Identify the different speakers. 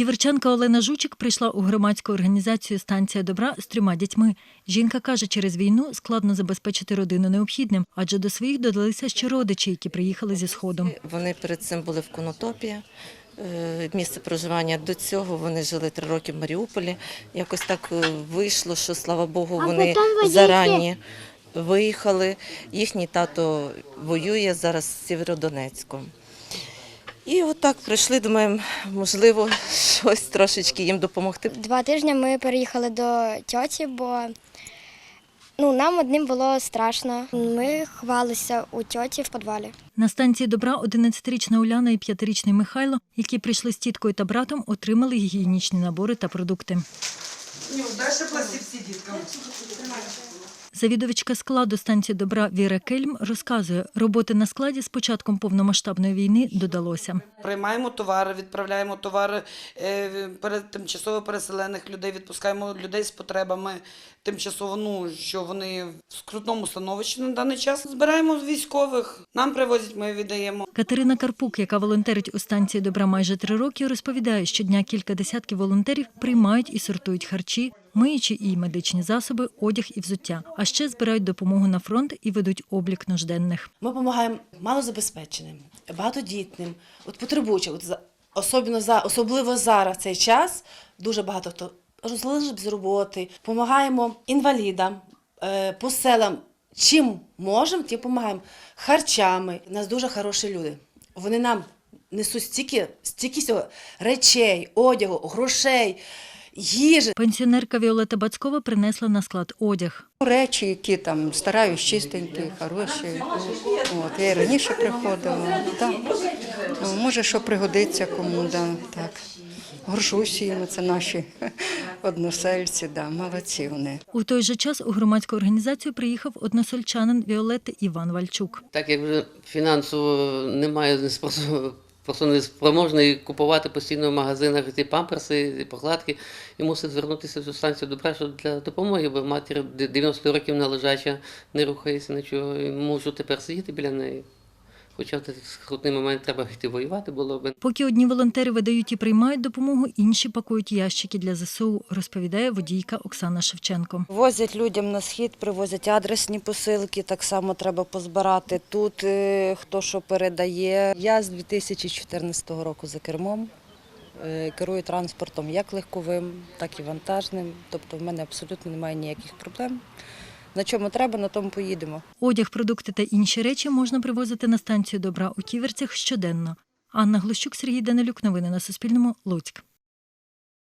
Speaker 1: Ківерчанка Олена Жучик прийшла у громадську організацію Станція добра з трьома дітьми. Жінка каже, через війну складно забезпечити родину необхідним, адже до своїх додалися ще родичі, які приїхали зі сходу.
Speaker 2: Вони перед цим були в Конотопі. е, Місце проживання до цього вони жили три роки в Маріуполі. Якось так е, вийшло, що слава Богу, вони зарані виїхали. Їхній тато воює зараз з Сєвєродонецьком. І отак прийшли, думаємо, можливо, щось трошечки їм допомогти.
Speaker 3: Два тижні ми переїхали до тьоті, бо ну, нам одним було страшно. Ми ховалися у тьоті в підвалі.
Speaker 1: На станції добра 11-річна Уляна і 5-річний Михайло, які прийшли з тіткою та братом, отримали гігієнічні набори та продукти.
Speaker 4: Дальше пласти всі діткам.
Speaker 1: Завідувачка складу станції добра Віра Кельм розказує, роботи на складі з початком повномасштабної війни додалося.
Speaker 4: Приймаємо товари, відправляємо товари е, тимчасово переселених людей, відпускаємо людей з потребами тимчасово, ну що вони в скрутному становищі на даний час. Збираємо військових, нам привозять, ми віддаємо.
Speaker 1: Катерина Карпук, яка волонтерить у станції добра майже три роки, розповідає, щодня кілька десятків волонтерів приймають і сортують харчі, миючі і медичні засоби, одяг і взуття. А ще збирають допомогу на фронт і ведуть облік нужденних.
Speaker 5: Ми допомагаємо малозабезпеченим, багатодітним, от потребуючим. От особливо, за, особливо зараз цей час дуже багато хто розлежить без роботи. Допомагаємо інвалідам, е, по селам. Чим можемо, тим допомагаємо. Харчами. У нас дуже хороші люди. Вони нам несуть стільки, стільки речей, одягу, грошей, їжі.
Speaker 1: Пенсіонерка Віолета Бацькова принесла на склад одяг.
Speaker 6: Речі, які там стараюсь чистенькі, хороші. От, я і раніше приходила. Так. Ну, Може, що пригодиться кому, да, так. Горжусь їм, це наші односельці, да, молодці вони.
Speaker 1: У той же час у громадську організацію приїхав односельчанин Віолети Іван Вальчук.
Speaker 7: Так як вже фінансово немає не спро- просто не спроможний купувати постійно в магазинах ці памперси, ці покладки, і мусить звернутися в станцію добра для допомоги, бо матір 90 років не лежача, не рухається нічого. І можу тепер сидіти біля неї. Хоча в такий скрутний момент треба йти воювати було б.
Speaker 1: Поки одні волонтери видають і приймають допомогу, інші пакують ящики для ЗСУ, розповідає водійка Оксана Шевченко.
Speaker 8: Возять людям на схід, привозять адресні посилки, так само треба позбирати тут, е, хто що передає. Я з 2014 року за кермом. е, Керую транспортом як легковим, так і вантажним. Тобто в мене абсолютно немає ніяких проблем. На чому треба, на тому поїдемо.
Speaker 1: Одяг, продукти та інші речі можна привозити на станцію добра у Ківерцях щоденно. Анна Глущук, Сергій Данилюк. Новини на Суспільному. Луцьк.